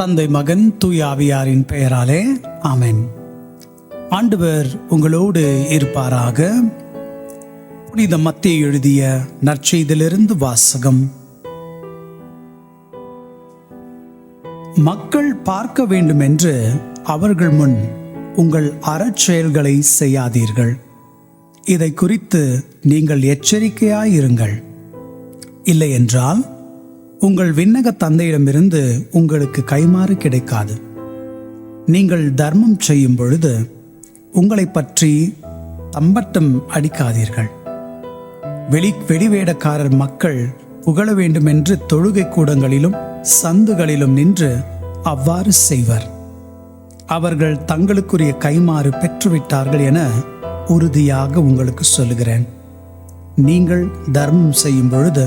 தந்தை மகன் தூயாவியாரின் பெயராலே ஆமேன். ஆண்டவர் உங்களோடு இருப்பாராக. புனித மத்திய எழுதிய நற்செய்திலிருந்து வாசகம். மக்கள் பார்க்க வேண்டும் என்று அவர்கள் முன் உங்கள் அறச்செயல்களை செய்யாதீர்கள். இதை குறித்து நீங்கள் எச்சரிக்கையாயிருங்கள். இல்லையென்றால் உங்கள் விண்ணக தந்தையிடமிருந்து உங்களுக்கு கைமாறு கிடைக்காது. நீங்கள் தர்மம் செய்யும் பொழுது உங்களை பற்றி தம்பட்டம் அடிக்காதீர்கள். வெளி வெளிவேடக்காரர் மக்கள் புகழ வேண்டுமென்று தொழுகை கூடங்களிலும் சந்துகளிலும் நின்று அவ்வாறு செய்வர். அவர்கள் தங்களுக்குரிய கைமாறு பெற்றுவிட்டார்கள் என உறுதியாக உங்களுக்கு சொல்லுகிறேன். நீங்கள் தர்மம் செய்யும் பொழுது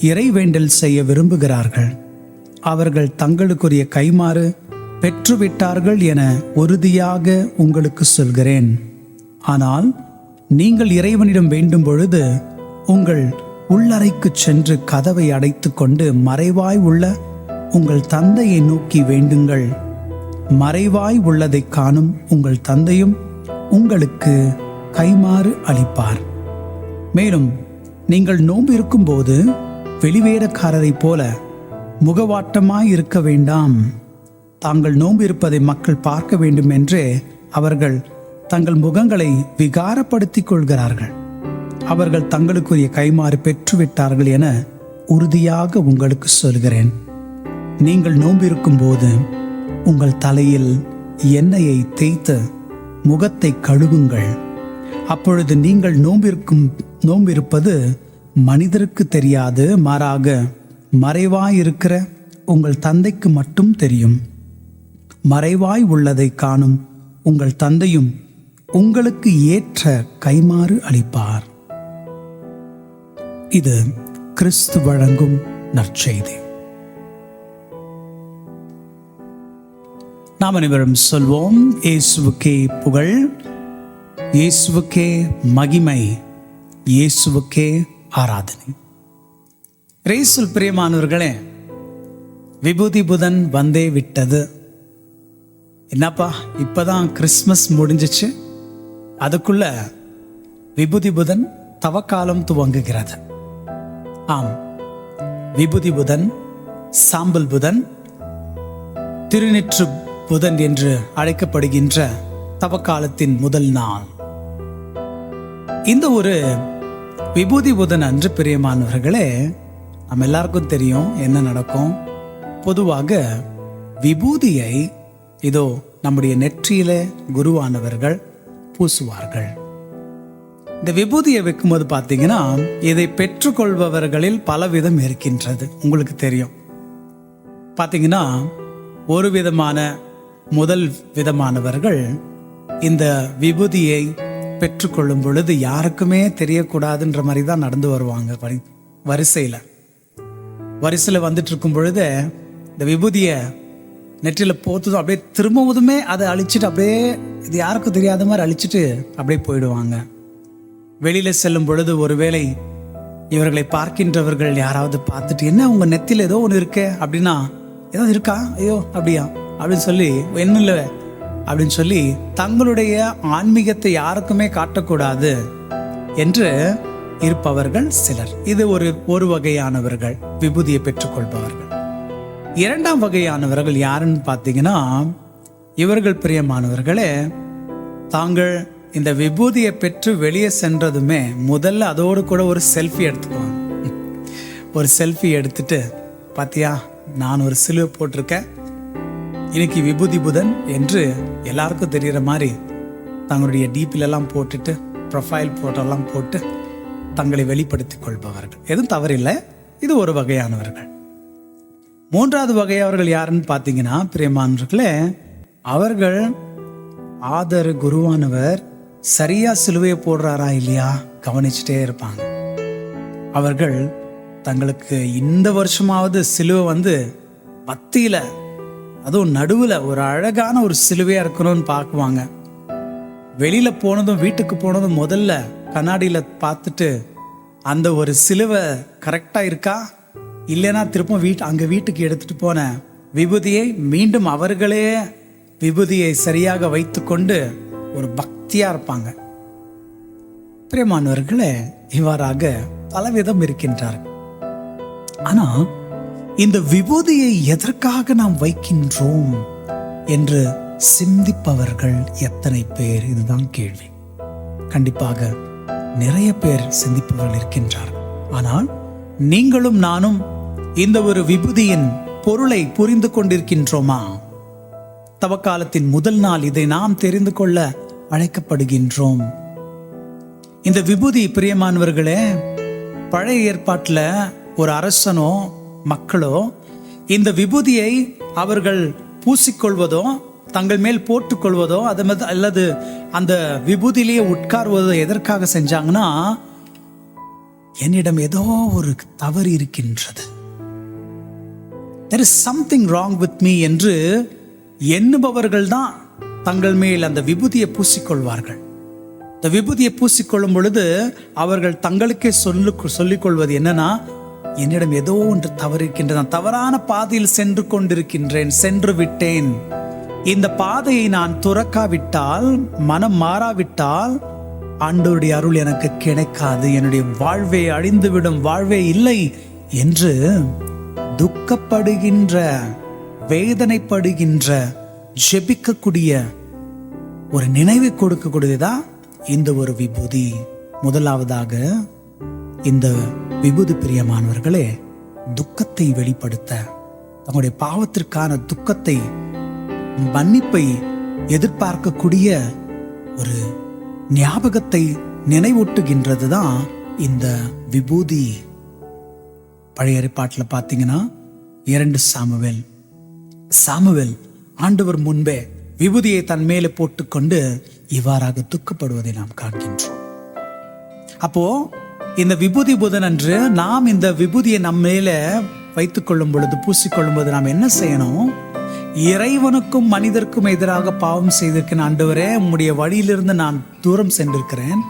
இறைவேண்டல் செய்ய விரும்புகிறார்கள். அவர்கள் தங்களுக்குரிய கைமாறு பெற்றுவிட்டார்கள் என உறுதியாக உங்களுக்கு சொல்கிறேன். ஆனால் நீங்கள் இறைவனிடம் வேண்டும் பொழுது உங்கள் உள்ளறைக்கு சென்று கதவை அடைத்து கொண்டு மறைவாய் உள்ள உங்கள் தந்தையை நோக்கி வேண்டுங்கள். மறைவாய் உள்ளதை காணும் உங்கள் தந்தையும் உங்களுக்கு கைமாறு அளிப்பார். மேலும் நீங்கள் நோன்பு இருக்கும்போது வெளிவேடக்காரரைப் போல முகவாட்டமாய் இருக்க வேண்டாம். தாங்கள் நோன்பு இருப்பதை மக்கள் பார்க்க வேண்டும் என்று அவர்கள் தங்கள் முகங்களை விகாரப்படுத்திக் கொள்கிறார்கள். அவர்கள் தங்களுக்குரிய கைமாறு பெற்றுவிட்டார்கள் என உறுதியாக உங்களுக்கு சொல்கிறேன். நீங்கள் நோம்பிருக்கும் போது உங்கள் தலையில் எண்ணெயை தேய்த்து முகத்தை கழுவுங்கள். அப்பொழுது நீங்கள் நோம்பிருக்கும் நோம்பிருப்பது மனிதருக்கு தெரியாது. மாறாக மறைவாயிருக்கிற உங்கள் தந்தைக்கு மட்டும் தெரியும். மறைவாய் உள்ளதை காணும் உங்கள் தந்தையும் உங்களுக்கு ஏற்ற கைமாறு அளிப்பார். இது கிறிஸ்து வழங்கும் நற்செய்தி. நாம் அனைவரும் சொல்வோம் இயேசுவுக்கே புகழ் இயேசுவுக்கே மகிமை இயேசுவுக்கே ஆராதனை. ரேசுல் பிரியமானவர்களே விபூதி புதன் வந்தே விட்டது. என்னப்பா இப்போதான் கிறிஸ்மஸ் முடிஞ்சிச்சு. அதுக்குள்ள விபூதி புதன் தவக்காலம் துவங்குகிறது. ஆம் விபூதி புதன் சாம்பல் புதன் திருநெற்று புதன் என்று அழைக்கப்படுகின்ற தவக்காலத்தின் முதல் நாள். இந்த ஒரு விபூதி புதன் அன்று பிரியமானவர்களே நம்ம எல்லாருக்கும் தெரியும் என்ன நடக்கும். பொதுவாக விபூதியை இதோ நம்முடைய நெற்றியில குருவானவர்கள் பூசுவார்கள். இந்த விபூதியை வைக்கும்போது பார்த்தீங்கன்னா இதை பெற்றுக்கொள்பவர்களில் பலவிதம் இருக்கின்றது. உங்களுக்கு தெரியும். பார்த்தீங்கன்னா ஒரு விதமான முதல் விதமானவர்கள் இந்த விபூதியை பெற்றுக்கொள்ளும் பொழுது யாருக்குமே தெரியக்கூடாதுன்ற மாதிரி தான் நடந்து வருவாங்க வரி வரிசையில். வரிசையில் வந்துட்டு இருக்கும் பொழுது இந்த விபூதியை நெற்றியில் போத்ததும் அப்படியே திரும்பவுதுமே அதை அழிச்சிட்டு அப்படியே இது யாருக்கும் தெரியாத மாதிரி அழிச்சிட்டு அப்படியே போயிடுவாங்க. வெளியில் செல்லும் பொழுது ஒருவேளை இவர்களை பார்க்கின்றவர்கள் யாராவது பார்த்துட்டு என்ன உங்கள் நெத்தியில் ஏதோ ஒன்று இருக்கே? அப்படின்னா ஏதாவது இருக்கா? ஐயோ அப்படியா? அப்படின்னு சொல்லி என்ன இல்லை அப்படின்னு சொல்லி தங்களுடைய ஆன்மீகத்தை யாருக்குமே காட்டக்கூடாது என்று இருப்பவர்கள் சிலர். இது ஒரு ஒரு வகையானவர்கள் விபூதியை பெற்றுக்கொள்பவர்கள். இரண்டாம் வகையானவர்கள் யாருன்னு பார்த்தீங்கன்னா இவர்கள் பிரியமானவர்களே தாங்கள் இந்த விபூதியை பெற்று வெளியே சென்றதுமே முதல்ல அதோடு கூட ஒரு செல்ஃபி எடுத்துக்குவாங்க ஒரு செல்ஃபி எடுத்துட்டு பார்த்தியா நான் ஒரு சிலுவை போட்டிருக்கேன். இன்னைக்கு விபூதி புதன் என்று எல்லாருக்கும் தெரிகிற மாதிரி தங்களுடைய டிபிலெல்லாம் போட்டுட்டு ப்ரொஃபைல் ஃபோட்டோலாம் போட்டு தங்களை வெளிப்படுத்திக் கொள்பவர்கள். எதுவும் தவறில்லை. இது ஒரு வகையானவர்கள். மூன்றாவது வகை அவர்கள் யாருன்னு பார்த்தீங்கன்னா பிரியமானவர்களே அவர்கள் ஆதர குருவானவர் சரியா சிலுவையை போடுறாரா இல்லையா? கவனிச்சுட்டே இருப்பாங்க. அவர்கள் தங்களுக்கு இந்த வருஷமாவது சிலுவை வந்து பத்தியில அதுவும் நடுவில் ஒரு அழகான ஒரு சிலுவையாக இருக்கணும்னு பார்க்குவாங்க. வெளியில் போனதும் வீட்டுக்கு போனதும் முதல்ல கண்ணாடியில் பார்த்துட்டு அந்த ஒரு சிலுவை கரெக்டாக இருக்கா? இல்லைன்னா திருப்பம் வீட்டு அங்கே வீட்டுக்கு எடுத்துட்டு போன விபூதியை மீண்டும் அவர்களே விபூதியை சரியாக வைத்துக்கொண்டு ஒரு பக்தியாக இருப்பாங்க. பிரியமானவர்களே இவ்வாறாக பலவிதம் இருக்கின்றார்கள். ஆனால் இந்த விபூதியை எதற்காக நாம் வைக்கின்றோம் என்று சிந்திப்பவர்கள் எத்தனை பேர்? இதுதான் கேள்வி. கண்டிப்பாக நிறைய பேர் சிந்திப்பவர்கள் இருக்கின்றார். ஆனால் நீங்களும் நானும் இந்த ஒரு விபூதியின் பொருளை புரிந்து கொண்டிருக்கின்றோமா? தவக்காலத்தின் முதல் நாள் இதை நாம் தெரிந்து கொள்ள அழைக்கப்படுகின்றோம். இந்த விபூதி பிரியமானவர்களே பழைய ஏற்பாட்டில் ஒரு அரசனோ மக்களோ இந்த விபூதியை அவர்கள் பூசிக்கொள்வதோ தங்கள் மேல் போட்டுக்கொள்வதோ அது அல்லது அந்த விபூதியிலேயே உட்கார்வதோ எதற்காக செஞ்சாங்கன்னா என்னிடம் ஏதோ ஒரு தவறு இருக்கின்றது. There is something wrong with me என்று எண்ணுபவர்கள் தான் தங்கள் மேல் அந்த விபூதியை பூசிக்கொள்வார்கள். இந்த விபூதியை பூசிக்கொள்ளும் பொழுது அவர்கள் தங்களுக்கே சொல்லு சொல்லிக்கொள்வது என்னன்னா என்னிடம் ஏதோ ஒன்று தவறு நான் தவறான பாதையில் சென்று கொண்டிருக்கின்றேன். சென்று விட்டேன். இந்த பாதையை நான் துறக்காவிட்டால் மனம் மாறாவிட்டால் ஆண்டோருடைய அருள் எனக்கு கிடைக்காது. என்னுடைய வாழ்வே அழிந்துவிடும். வாழ்வே இல்லை என்று துக்கப்படுகின்ற வேதனைப்படுகின்ற ஜெபிக்கக்கூடிய ஒரு நினைவை கொடுக்கக்கூடியதா இந்த ஒரு விபூதி. முதலாவதாக இந்த விபூதி பிரியமானவர்களே துக்கத்தை வெளிப்படுத்த தங்களுடைய பாவத்திற்கான துக்கத்தை மன்னிப்பை எதிர்பார்க்கக்கூடிய ஒரு ஞாபகத்தை நினைவூட்டுகின்றது தான் இந்த விபூதி. பழைய ஏற்பாட்டில் பார்த்தீங்கன்னா இரண்டு சாமுவேல். சாமுவேல் ஆண்டவர் முன்பே விபூதியை தன் மேலே போட்டுக்கொண்டு இவ்வாறாக துக்கப்படுவதை நாம் காண்கின்றோம். அப்போ இந்த விபூதி புதன் அன்று நாம் இந்த விபூதியை நம்ம மேலே வைத்துக் கொள்ளும் பொழுது பூசிக்கொள்ளும் போது நாம் என்ன செய்யணும்? இறைவனுக்கும் மனிதருக்கும் எதிராக பாவம் செய்திருக்கிறேன் ஆண்டவரே உம்முடைய வழியிலிருந்து நான் தூரம் சென்றிருக்கிறேன்.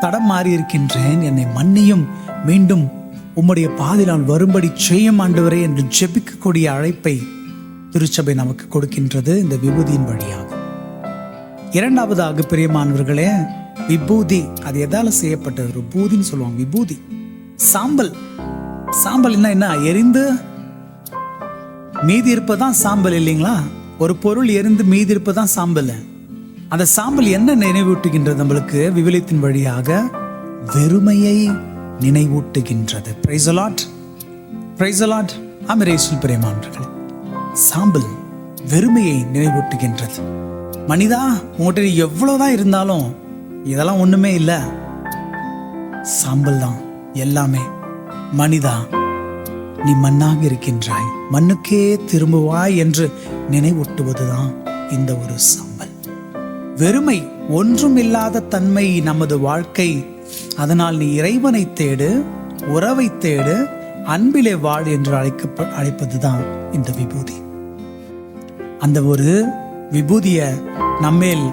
தடம் மாறி இருக்கின்றேன். என்னை மன்னியும். மீண்டும் உம்முடைய பாதையில் நான் வரும்படி செய்யும் ஆண்டவரே என்று ஜெபிக்கக்கூடிய அழைப்பை திருச்சபை நமக்கு கொடுக்கின்றது இந்த விபூதியின் வழியாக. இரண்டாவதாக பிரியமானவர்களே விபூதி அது எதால செய்யப்பட்டது? ஒரு பூதின்னு சொல்லுவாங்க விபூதி. சாம்பல். சாம்பல் என்ன என்ன? எரிந்து மீதி இருப்பதான் சாம்பல் இல்லைங்களா? ஒரு பொருள் எரிந்து மீதி இருப்பதான் சாம்பல். அந்த சாம்பல் என்ன நினைவூட்டுகின்றது நம்மளுக்கு? விவிலியத்தின் வழியாக வெறுமையை நினைவூட்டுகின்றது. பிரைசலாட் பிரைசலாட் அமரேசுல் பிரேமான்றர்களே சாம்பல் வெறுமையை நினைவூட்டுகின்றது. மனிதா உங்கள்கிட்ட எவ்வளோதான் இருந்தாலும் இதெல்லாம் ஒண்ணுமே இல்லை. சாம்பல் தான் எல்லாமே. மனிதா நீ மண்ணாக இருக்கின்றாய். மண்ணுக்கே திரும்புவாய் என்று நினைவூட்டுவதுதான் இந்த ஒரு சாம்பல். வெறுமை ஒன்றும் இல்லாத தன்மை நமது வாழ்க்கை. அதனால் நீ இறைவனை தேடு உறவை தேடு அன்பிலே வாழ் என்று அழைக்க அழைப்பதுதான் இந்த விபூதி. அந்த ஒரு விபூதிய நம்மேல்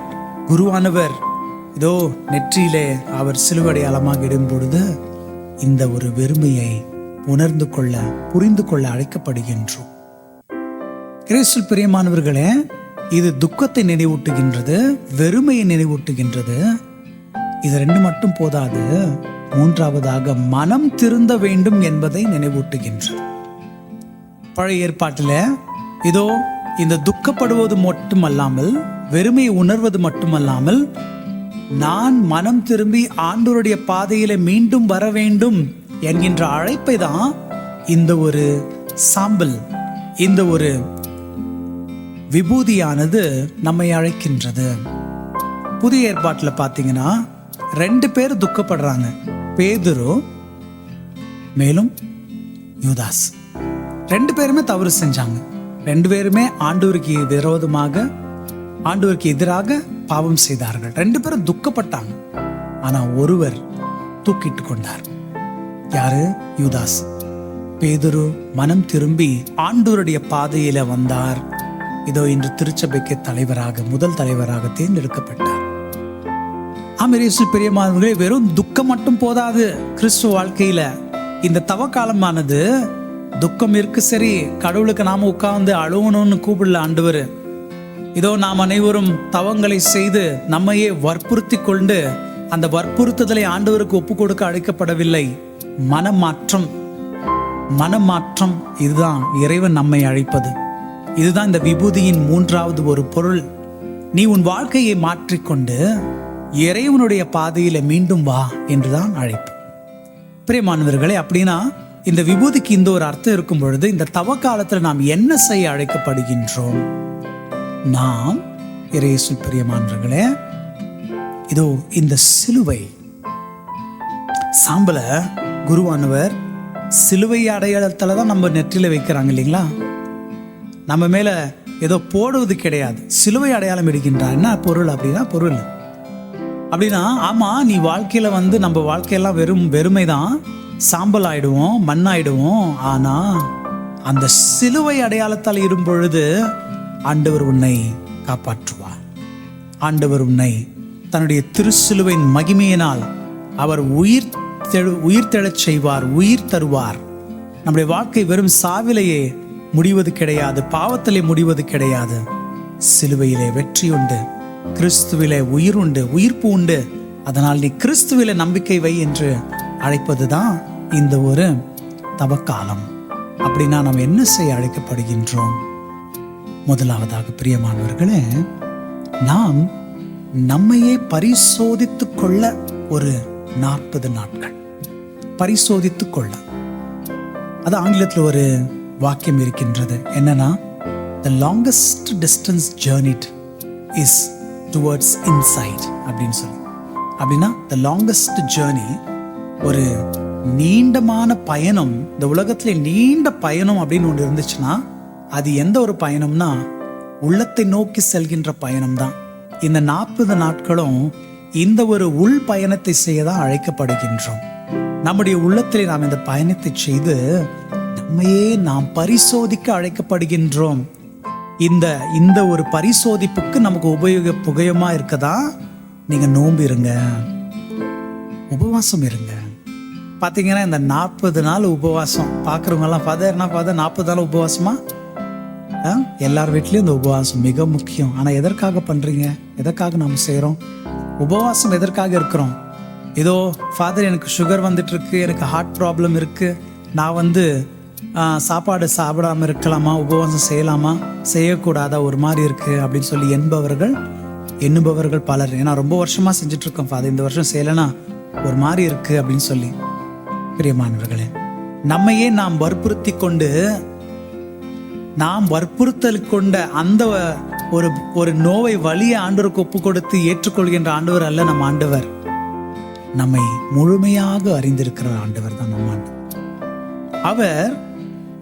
குருவானவர் இதோ நெற்றியிலே அவர் சிலுவடையாளமாக இடும் பொழுது இந்த ஒரு வெறுமையை உணர்ந்து கொள்ள புரிந்து கொள்ள அழைக்கப்படுகின்றோம். கிறிஸ்துல் பிரியமானவர்களே இது துக்கத்தை நினைவூட்டுகின்றது வெறுமையை நினைவூட்டுகின்றது. இது ரெண்டு மட்டும் போதாது மூன்றாவதாக மனம் திருந்த வேண்டும் என்பதை நினைவூட்டுகின்றது. பழைய ஏற்பாட்டில் இதோ இந்த துக்கப்படுவது மட்டுமல்லாமல் வெறுமையை உணர்வது மட்டுமல்லாமல் நான் மனம் திரும்பி ஆண்டோருடைய பாதையில மீண்டும் வர வேண்டும் என்கின்ற அழைப்பை தான் இந்த ஒரு சாம்பல் இந்த ஒரு விபூதியானது நம்மை அழைக்கின்றது. புதிய ஏற்பாட்டில் பார்த்தீங்கன்னா ரெண்டு பேர் துக்கப்படுறாங்க. பேதுரு மேலும் யூதாஸ். ரெண்டு பேருமே தவறு செஞ்சாங்க. ரெண்டு பேருமே ஆண்டூருக்கு விரோதமாக ஆண்டவருக்கு எதிராக பாவம் செய்தார்கள். ரெண்டு பேரும் துக்கப்பட்டாங்க. ஆனா ஒருவர் தூக்கிட்டு கொண்டார். யாரு? யூதாஸ். பேதுரு மனம் திரும்பி ஆண்டோருடைய பாதையில வந்தார். இதோ இன்று திருச்சபைக்கு தலைவராக முதல் தலைவராக தேர்ந்தெடுக்கப்பட்டார். ஆமரேசு பெரியமானவர்களே வெறும் துக்கம் மட்டும் போதாது. கிறிஸ்துவ வாழ்க்கையில இந்த தவ காலமானது துக்கம் இருக்கு சரி கடவுளுக்கு நாம உட்கார்ந்து அழுகணும்னு கூப்பிடல ஆண்டவர். இதோ நாம் அனைவரும் தவங்களை செய்து நம்மையே வற்புறுத்தி கொண்டு அந்த வற்புறுத்துதலை ஆண்டவருக்கு ஒப்பு கொடுக்க அழைக்கப்படவில்லை. மனமாற்றம் மனமாற்றம் இதுதான் இறைவன் நம்மை அழைப்பது. இதுதான் இந்த விபூதியின் மூன்றாவது ஒரு பொருள். நீ உன் வாழ்க்கையை மாற்றிக்கொண்டு இறைவனுடைய பாதையில மீண்டும் வா என்றுதான் அழைப்பு. பிரியமானவர்களே அப்படின்னா இந்த விபூதிக்கு இந்த ஒரு அர்த்தம் இருக்கும் பொழுது இந்த தவ காலத்தில் நாம் என்ன செய்ய அழைக்கப்படுகின்றோம்? நாம் இறையேசு பிரியமானவர்களே இதோ இந்த சிலுவை. சாம்பல குருவானவர் சிலுவை அடையாளத்தில் தான் நம்ம நெற்றில வைக்கிறாங்க இல்லைங்களா? நம்ம மேலே ஏதோ போடுவது கிடையாது. சிலுவை அடையாளம் எடுக்கின்றார் என்ன பொருள் அப்படின்னா பொருள். அப்படின்னா ஆமாம் நீ வாழ்க்கையில் வந்து நம்ம வாழ்க்கையெல்லாம் வெறும் வெறுமை தான் சாம்பல் ஆயிடுவோம் மண்ணாயிடுவோம். ஆனால் அந்த சிலுவை அடையாளத்தால் இருக்கும் பொழுது ஆண்டவர் உன்னை காப்பாற்றுவார். ஆண்டவர் உன்னை தன்னுடைய திருச்சிலுவையின் மகிமையினால் அவர் உயிர் தெழு உயிர் தெழச் செய்வார் உயிர் தருவார். நம்முடைய வாழ்க்கை வெறும் சாவிலேயே முடிவது கிடையாது பாவத்திலே முடிவது கிடையாது. சிலுவையிலே வெற்றி உண்டு கிறிஸ்துவிலே உயிர் உண்டு உயிர்ப்பு உண்டு. அதனால் நீ கிறிஸ்துவிலே நம்பிக்கை வை என்று அழைப்பதுதான் இந்த ஒரு தவக்காலம். அப்படின்னா நாம் என்ன செய்ய அழைக்கப்படுகின்றோம்? முதலாவதாக பிரியமானவர்களே நாம் நம்மையே பரிசோதித்துக் கொள்ள ஒரு நாற்பது நாட்கள். பரிசோதித்துக் கொள்ள. அது ஆங்கிலத்தில் ஒரு வாக்கியம் இருக்கின்றது. என்னன்னா the longest distance journey is towards inside அப்படின்னு சொல்லி. அப்படின்னா த லாங்கஸ்ட் ஜேர்னி ஒரு நீண்டமான பயணம் இந்த உலகத்துல நீண்ட பயணம் அப்படின்னு ஒன்று இருந்துச்சுன்னா அது எந்த ஒரு பயணம்னா உள்ளத்தை நோக்கி செல்கின்ற பயணம்தான். இந்த நாற்பது நாட்களும் இந்த ஒரு உள் பயணத்தை செய்ய தான் அழைக்கப்படுகின்றோம். நம்முடைய உள்ளத்திலே நாம் இந்த பயணத்தை செய்து நம்மையே நாம் பரிசோதிக்க அழைக்கப்படுகின்றோம். இந்த இந்த ஒரு பரிசோதிப்புக்கு நமக்கு உபயோக புகயமா இருக்கதா? நீங்க நோம்பு இருங்க. உபவாசம் இருங்க. பார்த்தீங்கன்னா இந்த நாற்பது நாள் உபவாசம். பார்க்குறவங்கெல்லாம் ஃபாதர் என்ன ஃபாதர் நாற்பது நாள் உபவாசமா? எல்லார் வீட்லேயும் இந்த உபவாசம் மிக முக்கியம். ஆனால் எதற்காக பண்ணுறீங்க எதற்காக நாம் செய்கிறோம் உபவாசம் எதற்காக இருக்கிறோம்? ஏதோ ஃபாதர் எனக்கு சுகர் வந்துட்டு இருக்கு எனக்கு ஹார்ட் ப்ராப்ளம் இருக்குது நான் வந்து சாப்பாடு சாப்பிடாம இருக்கலாமா? உபவாசம் செய்யலாமா? செய்யக்கூடாதா? ஒரு மாதிரி இருக்குது அப்படின்னு சொல்லி என்பவர்கள் எண்ணுபவர்கள் பலர். ஏன்னா ரொம்ப வருஷமாக செஞ்சிட்ருக்கோம் ஃபாதர் இந்த வருஷம் செய்யலைன்னா ஒரு மாதிரி இருக்குது அப்படின்னு சொல்லி. பிரியமானவர்களே நம்மையே நாம் வற்புறுத்தி கொண்டு நாம் வற்புறுத்தல் கொண்ட அந்த ஒரு ஒரு நோவை வலிய ஆண்டவருக்கு ஒப்பு கொடுத்து ஏற்றுக்கொள்கின்ற ஆண்டவர் அல்ல நம் ஆண்டவர். நம்மை முழுமையாக அறிந்திருக்கிற ஆண்டவர் தான் நம் ஆண்டவர். அவர்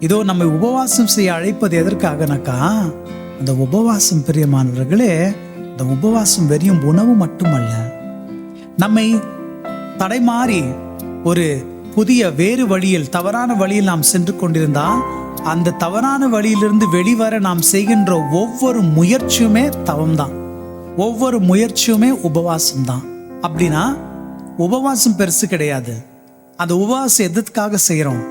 இதோ நம்மை உபவாசம் செய்ய அழைப்பது எதற்காகனாக்கா அந்த உபவாசம் பிரியமானவர்களே இந்த உபவாசம் வெறியும் உணவு மட்டுமல்ல. நம்மை தடைமாறி ஒரு புதிய வேறு வழியில் தவறான வழியில் நாம் சென்று கொண்டிருந்தால் அந்த தவறான வழியிலிருந்து வெளிவர நாம் செய்கின்ற ஒவ்வொரு முயற்சியுமே தவம்தான். ஒவ்வொரு முயற்சியுமே உபவாசம் தான் அப்படின்னா உபவாசம் பெருசு கிடையாது. அந்த உபவாசம் எதற்காக செய்கிறோம்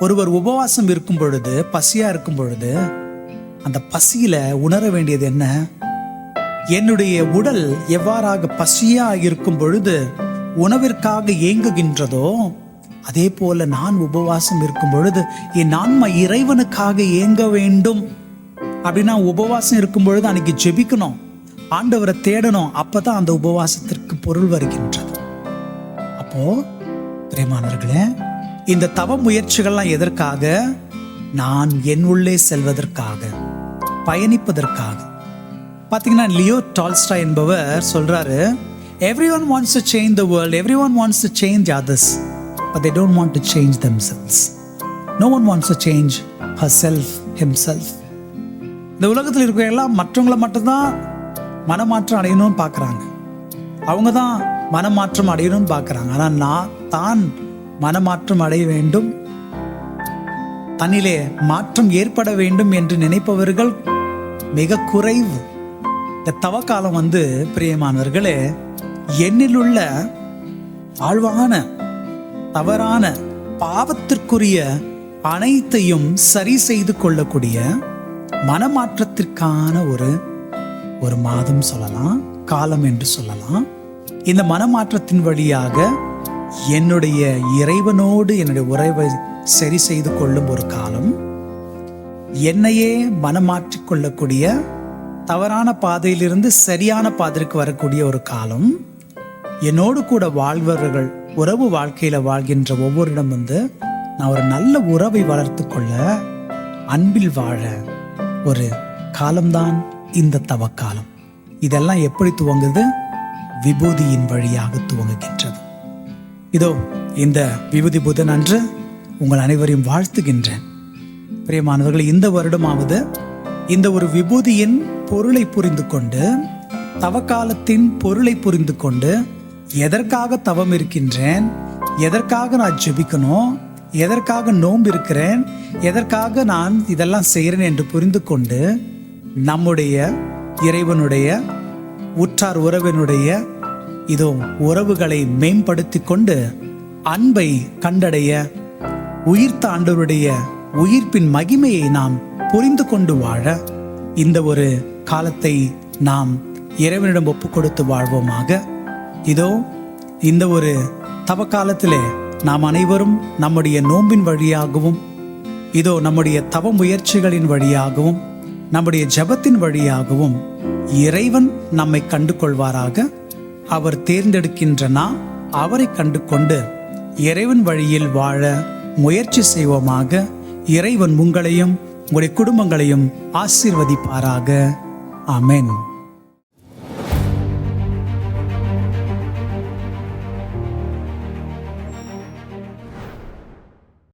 ஒருவர் உபவாசம் இருக்கும் பொழுது பசியா இருக்கும் பொழுது அந்த பசியில உணர வேண்டியது என்ன? என்னுடைய உடல் எவ்வாறாக பசியா இருக்கும் பொழுது உணவிற்காக ஏங்குகின்றதோ அதே போல நான் உபவாசம் இருக்கும் பொழுது என் ஆன்மா இறைவனுக்காக ஏங்க வேண்டும்? அப்படின்னா உபவாசம் இருக்கும் பொழுது அன்னைக்கு ஜெபிக்கணும். ஆண்டவரை தேடணும். அப்பதான் அந்த உபவாசத்திற்கு பொருள் வருகின்றது. அப்போ பிரியமானவர்களே இந்த தவ முயற்சிகள்லாம் எதற்காக? நான் என் உள்ளே செல்வதற்காக பயணிப்பதற்காக. பார்த்தீங்கன்னா லியோ டால்ஸ்டா என்பவர் சொல்றாரு everyone wants to change the world everyone wants to change others but they don't want to change themselves. No no one to change change himself. இந்த உலகத்தில் இருக்கிற எல்லாம் மற்றவங்கள மட்டும்தான் மனமாற்றம் அடையணும்னு பார்க்குறாங்க அவங்க தான் மனமாற்றம் அடையணும்னு பார்க்குறாங்க ஆனால் நான் தான் மனமாற்றம் அடைய வேண்டும் தன்னிலே மாற்றம் ஏற்பட வேண்டும் என்று நினைப்பவர்கள் மிக குறைவு இந்த தவக்காலம் வந்து பிரியமானவர்களே என்னிலுள்ள ஆழ்வான தவறான பாவத்திற்குரிய அனைத்தையும் சரி செய்து கொள்ளக்கூடிய மனமாற்றத்திற்கான ஒரு ஒரு மாதம் சொல்லலாம் காலம் என்று சொல்லலாம். இந்த மனமாற்றத்தின் வழியாக என்னுடைய இறைவனோடு என்னுடைய உறவை சரி செய்து கொள்ளும் ஒரு காலம். என்னையே மனமாற்றிக் கொள்ளக்கூடிய தவறான பாதையிலிருந்து சரியான பாதைக்கு வரக்கூடிய ஒரு காலம். என்னோடு கூட வாழ்வர்கள் உறவு வாழ்க்கையில் வாழ்கின்ற ஒவ்வொருடம் வந்து நான் ஒரு நல்ல உறவை வளர்த்து கொள்ள அன்பில் வாழ ஒரு காலம்தான் இந்த தவக்காலம். இதெல்லாம் எப்படி துவங்குது? விபூதியின் வழியாக துவங்குகின்றது. இதோ இந்த விபூதி புதன் அன்று உங்கள் அனைவரையும் வாழ்த்துகின்றேன். பிரியமானவர்கள் இந்த வருடமாவது இந்த ஒரு விபூதியின் பொருளை புரிந்து கொண்டு தவக்காலத்தின் பொருளை புரிந்து கொண்டு எதற்காக தவம் இருக்கின்றேன்? எதற்காக நான் ஜெபிக்கணும் எதற்காக நோம்பு இருக்கிறேன்? எதற்காக நான் இதெல்லாம் செய்கிறேன் என்று புரிந்து கொண்டு நம்முடைய இறைவனுடைய உற்றார் உறவினுடைய இதோ உறவுகளை மேம்படுத்தி கொண்டு அன்பை கண்டடைய உயிர்த்த ஆண்டவருடைய உயிர்ப்பின் மகிமையை நாம் புரிந்து கொண்டு வாழ இந்த ஒரு காலத்தை நாம் இறைவனிடம் ஒப்பு கொடுத்து வாழ்வோமாக. இதோ இந்த ஒரு தவ காலத்திலே நாம் அனைவரும் நம்முடைய நோம்பின் வழியாகவும் இதோ நம்முடைய தவ முயற்சிகளின் வழியாகவும் நம்முடைய ஜெபத்தின் வழியாகவும் இறைவன் நம்மை கண்டு கொள்வாராக அவர் தேர்ந்தெடுக்கின்ற நாம் அவரை கண்டு கொண்டு இறைவன் வழியில் வாழ முயற்சி செய்வோமாக. இறைவன் உங்களையும் உங்களுடைய குடும்பங்களையும் ஆசீர்வதிப்பாராக. அமேன்